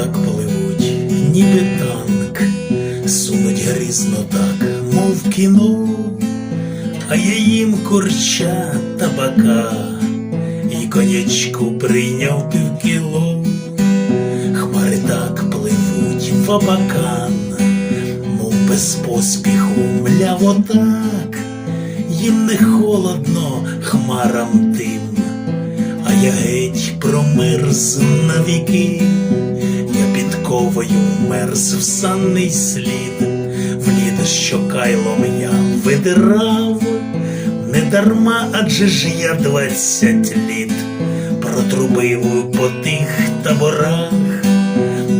так пливуть, ніби танк, сунуть грізно так, мов кіно, а я їм курча табака, і конячку прийняв ти в кіло, хмари так пливуть в абакан, мов без поспіху мляво так, їм не холодно хмарам тим. Я геть промерз навіки підковою мерз в санний слід, в лід, що кайлом я видирав, не дарма, адже ж я двадцять літ протрубив по тих таборах,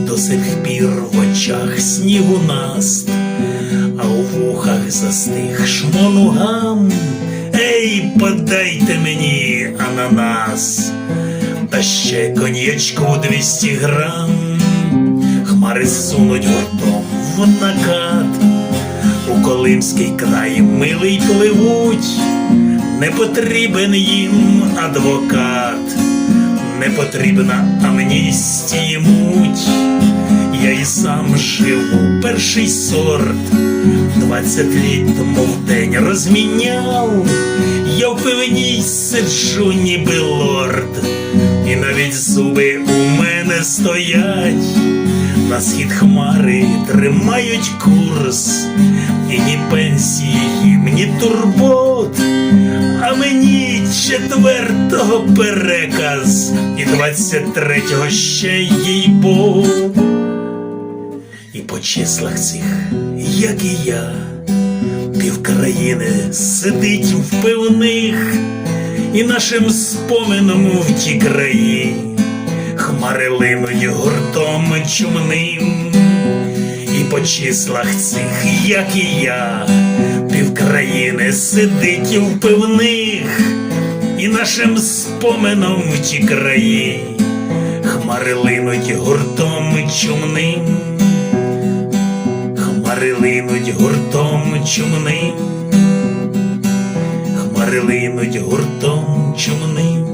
до сих пір в очах снігу наст, а у вухах застиг шмонугам. Ей, подайте мені ананас, та ще коньячку 200 грам, хмари сунуть гуртом в накат, у Колимський край милий пливуть, не потрібен їм адвокат, не потрібна амністії муть. Я і сам живу перший сорт, двадцять літ, мов день розміняв, я в пивній сиджу, ніби лорд, схід хмари тримають курс, і ні пенсії їм, ні турбот, а мені четвертого переказ, і двадцять третього ще їй Бог. І по числах цих, як і я, півкраїни сидить в пивних, і нашим спомином в ті краї хмари гуртом чумним, і по числах цих, як і я, півкраїни сидить в пивних, і нашим спомином в ті краї хмари линуть гуртом чумним. Хмари линуть гуртом чумним, хмари линуть гуртом чумним.